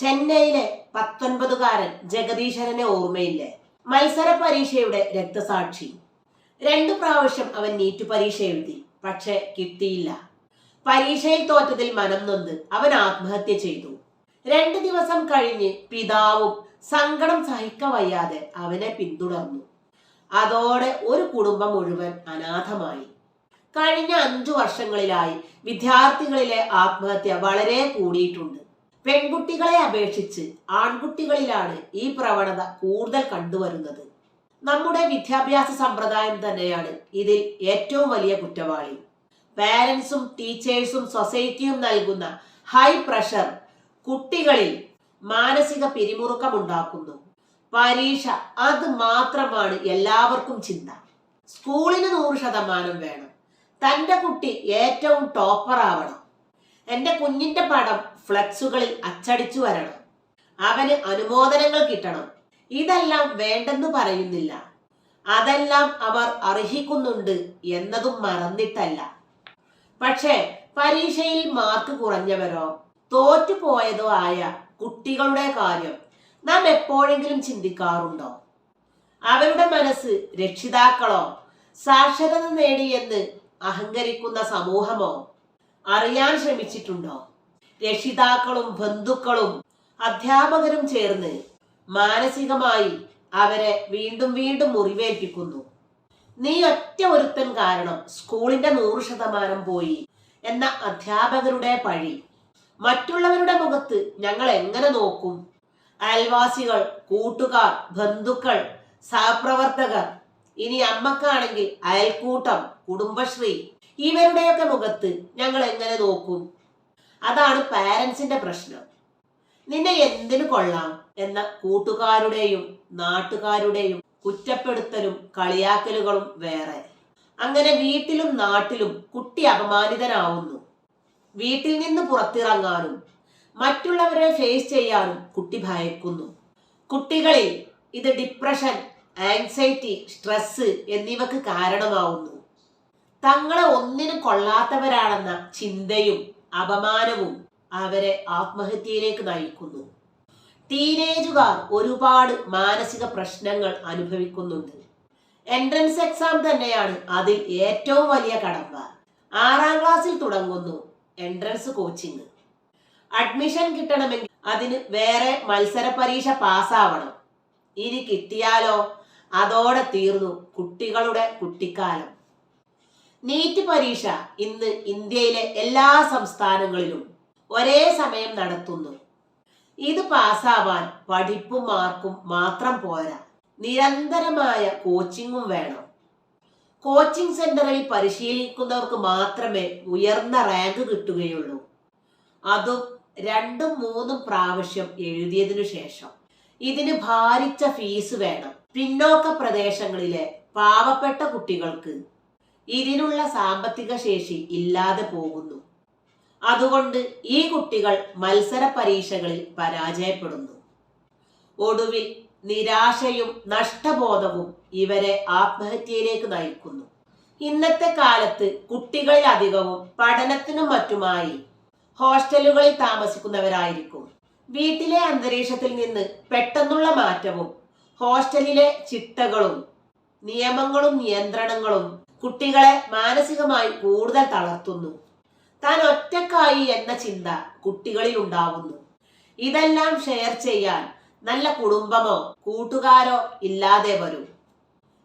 ചെന്നൈയിലെ പത്തൊൻപതുകാരൻ ജഗദീശ്വരനെ ഓർമ്മയില്ലേ? മത്സര പരീക്ഷയുടെ രക്തസാക്ഷി. രണ്ടു പ്രാവശ്യം അവൻ നീറ്റ് പരീക്ഷ എഴുതി പക്ഷെ കിട്ടിയില്ല. പരീക്ഷയിൽ തോറ്റതിൽ മനം നൊന്ത് അവൻ ആത്മഹത്യ ചെയ്തു. രണ്ടു ദിവസം കഴിഞ്ഞ് പിതാവും സങ്കടം സഹിക്ക വയ്യാതെ അവനെ പിന്തുടർന്നു. അതോടെ ഒരു കുടുംബം മുഴുവൻ അനാഥമായി. കഴിഞ്ഞ അഞ്ചു വർഷങ്ങളിലായി വിദ്യാർത്ഥികളിലെ ആത്മഹത്യ വളരെ കൂടിയിട്ടുണ്ട്. പെൺകുട്ടികളെ അപേക്ഷിച്ച് ആൺകുട്ടികളിലാണ് ഈ പ്രവണത കൂടുതൽ കണ്ടുവരുന്നത്. നമ്മുടെ വിദ്യാഭ്യാസ സമ്പ്രദായം തന്നെയാണ് ഇതിൽ ഏറ്റവും വലിയ കുറ്റവാളി. പാരൻസും ടീച്ചേഴ്സും സൊസൈറ്റിയും നൽകുന്ന ഹൈ പ്രഷർ കുട്ടികളിൽ മാനസിക പിരിമുറുക്കം ഉണ്ടാക്കുന്നു പരീക്ഷ അത് മാത്രമാണ് എല്ലാവർക്കും ചിന്ത. സ്കൂളിന് നൂറ് ശതമാനം വേണം. തന്റെ കുട്ടി ഏറ്റവും ടോപ്പർ ആവണം എന്റെ കുഞ്ഞിന്റെ പടം ഫ്ലക്സുകളിൽ അച്ചടിച്ചു വരണം. അവന് അനുമോദനങ്ങൾ കിട്ടണം. ഇതെല്ലാം വേണ്ടെന്ന് പറയുന്നില്ല. അതെല്ലാം അവർ അർഹിക്കുന്നുണ്ട് എന്നതും മറന്നിട്ടല്ല. പക്ഷേ പരീക്ഷയിൽ മാർക്ക് കുറഞ്ഞവരോ തോറ്റുപോയതോ ആയ കുട്ടികളുടെ കാര്യം നാം എപ്പോഴെങ്കിലും ചിന്തിക്കാറുണ്ടോ? അവരുടെ മനസ്സ് രക്ഷിതാക്കളോ സാക്ഷരത നേടിയെന്ന് അഹങ്കരിക്കുന്ന സമൂഹമോ? അറിയാൻ ശ്രമിച്ചിട്ടുണ്ടോ? രക്ഷിതാക്കളും ബന്ധുക്കളും അധ്യാപകരും ചേർന്ന് മാനസികമായി അവരെ വീണ്ടും വീണ്ടും മുറിവേൽപ്പിക്കുന്നു. നീ ഒറ്റ ഒരുത്തൻ കാരണം സ്കൂളിന്റെ നൂറ് ശതമാനം പോയി എന്ന അധ്യാപകരുടെ പഴി. മറ്റുള്ളവരുടെ മുഖത്ത് ഞങ്ങൾ എങ്ങനെ നോക്കും? അയൽവാസികൾ കൂട്ടുകാർ ബന്ധുക്കൾ സഹപ്രവർത്തകർ ഇനി അമ്മക്കാണെങ്കിൽ അയൽക്കൂട്ടം കുടുംബശ്രീ ഇവരുടെയൊക്കെ മുഖത്ത് ഞങ്ങൾ എങ്ങനെ നോക്കും? അതാണ് പാരൻസിന്റെ പ്രശ്നം. നിന്നെ എന്തിനു കൊള്ളാം എന്ന കൂട്ടുകാരുടെയും നാട്ടുകാരുടെയും കുറ്റപ്പെടുത്തലും കളിയാക്കലുകളും വേറെ. അങ്ങനെ വീട്ടിലും നാട്ടിലും കുട്ടി അപമാനിതനാവുന്നു. വീട്ടിൽ നിന്ന് പുറത്തിറങ്ങാനും മറ്റുള്ളവരെ ഫേസ് ചെയ്യാനും കുട്ടി ഭയക്കുന്നു. കുട്ടികളിൽ ഇത് ഡിപ്രഷൻ ആൻസൈറ്റി സ്ട്രെസ് എന്നിവക്ക് കാരണമാവുന്നു. തങ്ങളെ ഒന്നിനും കൊള്ളാത്തവരാണെന്ന ചിന്തയും അപമാനവും അവരെ ആത്മഹത്യയിലേക്ക് നയിക്കുന്നു. ടീനേജുകാർ ഒരുപാട് മാനസിക പ്രശ്നങ്ങൾ അനുഭവിക്കുന്നുണ്ട്. എൻട്രൻസ് എക്സാം തന്നെയാണ് അതിൽ ഏറ്റവും വലിയ കടമ്പ. ആറാം ക്ലാസ്സിൽ തുടങ്ങുന്നു എൻട്രൻസ് കോച്ചിങ് അഡ്മിഷൻ കിട്ടണമെങ്കിൽ അതിന് വേറെ മത്സര പരീക്ഷ പാസ്സാവണം. ഇനി കിട്ടിയാലോ? അതോടെ തീർന്നു കുട്ടികളുടെ കുട്ടിക്കാലം. നീറ്റ് പരീക്ഷ ഇന്ന് ഇന്ത്യയിലെ എല്ലാ സംസ്ഥാനങ്ങളിലും ഒരേ സമയം നടത്തുന്നു. ഇത് പാസ്സാവാൻ പഠിപ്പും മാർക്കും മാത്രം പോരാ. നിരന്തരമായ കോച്ചിങ്ങും വേണം. കോച്ചിങ് സെന്ററിൽ പരിശീലിക്കുന്നവർക്ക് മാത്രമേ ഉയർന്ന റാങ്ക് കിട്ടുകയുള്ളൂ. അതും രണ്ടും മൂന്നും പ്രാവശ്യം എഴുതിയതിനു ശേഷം. ഇതിന് ഭാരിച്ച ഫീസ് വേണം. പിന്നോക്ക പ്രദേശങ്ങളിലെ പാവപ്പെട്ട കുട്ടികൾക്ക് ഇതിനുള്ള സാമ്പത്തിക ശേഷി ഇല്ലാതെ പോകുന്നു. അതുകൊണ്ട് ഈ കുട്ടികൾ മത്സര പരീക്ഷകളിൽ പരാജയപ്പെടുന്നു. ഒടുവിൽ നിരാശയും നഷ്ടബോധവും ഇവരെ ആത്മഹത്യയിലേക്ക് നയിക്കുന്നു. ഇന്നത്തെ കാലത്ത് കുട്ടികളിൽ അധികവും പഠനത്തിനും മറ്റുമായി ഹോസ്റ്റലുകളിൽ താമസിക്കുന്നവരായിരിക്കും. വീട്ടിലെ അന്തരീക്ഷത്തിൽ നിന്ന് പെട്ടെന്നുള്ള മാറ്റവും ഹോസ്റ്റലിലെ ചിട്ടകളും നിയമങ്ങളും നിയന്ത്രണങ്ങളും കുട്ടികളെ മാനസികമായി കൂടുതൽ തളർത്തുന്നു. താൻ ഒറ്റക്കായി എന്ന ചിന്ത കുട്ടികളിൽ ഉണ്ടാവുന്നു. ഇതെല്ലാം ഷെയർ ചെയ്യാൻ നല്ല കുടുംബമോ കൂട്ടുകാരോ ഇല്ലാതെ വരും.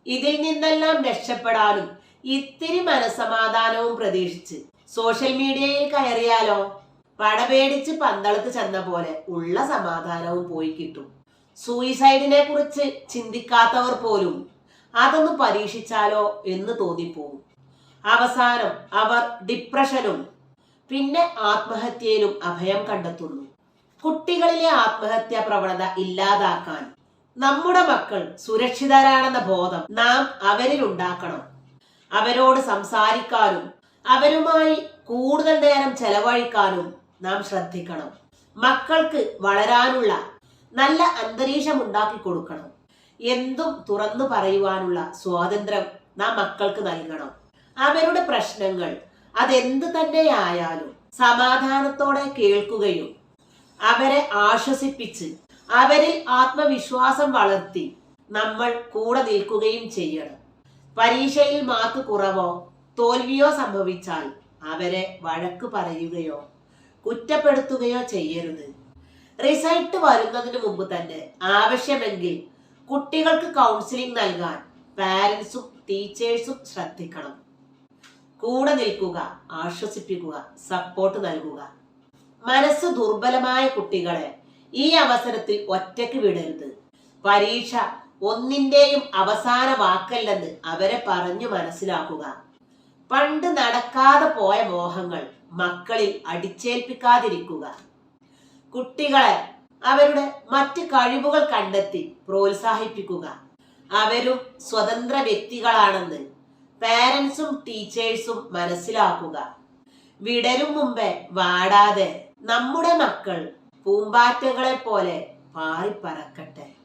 ഇതിൽ നിന്നെല്ലാം രക്ഷപ്പെടാനും ഇത്തിരി മനസമാധാനവും പ്രതീക്ഷിച്ച് സോഷ്യൽ മീഡിയയിൽ കയറിയാലോ? പടപേടിച്ച് പന്തളത്ത് ചെന്ന പോലെ ഉള്ള സമാധാനവും പോയി കിട്ടും. സൂയിസൈഡിനെ കുറിച്ച് ചിന്തിക്കാത്തവർ പോലും അതൊന്ന് പരീക്ഷിച്ചാലോ എന്ന് തോന്നിപ്പോവും അവസാനം അവർ ഡിപ്രഷനും പിന്നെ ആത്മഹത്യയിലും അഭയം കണ്ടെത്തുന്നു. കുട്ടികളിലെ ആത്മഹത്യാ പ്രവണത ഇല്ലാതാക്കാൻ നമ്മുടെ മക്കൾ സുരക്ഷിതരാണെന്ന ബോധം നാം അവരിൽ ഉണ്ടാക്കണം. അവരോട് സംസാരിക്കാനും അവരുമായി കൂടുതൽ നേരം ചെലവഴിക്കാനും നാം ശ്രദ്ധിക്കണം. മക്കൾക്ക് വളരാനുള്ള നല്ല അന്തരീക്ഷം ഉണ്ടാക്കി കൊടുക്കണം. എന്തും തുറന്നു പറയുവാനുള്ള സ്വാതന്ത്ര്യം നാം മക്കൾക്ക് നൽകണം. അവരുടെ പ്രശ്നങ്ങൾ അതെന്ത് തന്നെയായാലും സമാധാനത്തോടെ കേൾക്കുകയും അവരെ ആശ്വസിപ്പിച്ച് അവരിൽ ആത്മവിശ്വാസം വളർത്തി നമ്മൾ കൂടെ നിൽക്കുകയും ചെയ്യണം. പരീക്ഷയിൽ മാർക്ക് കുറവോ തോൽവിയോ സംഭവിച്ചാൽ അവരെ വഴക്ക് പറയുകയോ കുറ്റപ്പെടുത്തുകയോ ചെയ്യരുത്. റിസൾട്ട് വരുന്നതിന് മുമ്പ് തന്നെ ആവശ്യമെങ്കിൽ കുട്ടികൾക്ക് കൗൺസിലിംഗ് നൽകാൻ പാരൻസും ടീച്ചേഴ്സും ശ്രദ്ധിക്കണം. കൂടെ നിൽക്കുക ആശ്വസിപ്പിക്കുക സപ്പോർട്ട് നൽകുക. മനസ്സ് ദുർബലമായ കുട്ടികളെ ഈ അവസരത്തിൽ ഒറ്റയ്ക്ക് വിടരുത്. പരീക്ഷ ഒന്നിന്റെയും അവസാന വാക്കല്ലെന്ന് അവരെ പറഞ്ഞു മനസ്സിലാക്കുക. പണ്ട് നടക്കാതെ പോയ മോഹങ്ങൾ മക്കളിൽ അടിച്ചേൽപ്പിക്കാതിരിക്കുക. കുട്ടികളെ അവരുടെ മറ്റ് കഴിവുകൾ കണ്ടെത്തി പ്രോത്സാഹിപ്പിക്കുക. അവരും സ്വതന്ത്ര വ്യക്തികളാണെന്ന് പാരൻസും ടീച്ചേഴ്സും മനസ്സിലാക്കുക. വിടരും മുമ്പേ വാടാതെ നമ്മുടെ മക്കൾ പൂമ്പാറ്റകളെ പോലെ പാറിപ്പറക്കട്ടെ.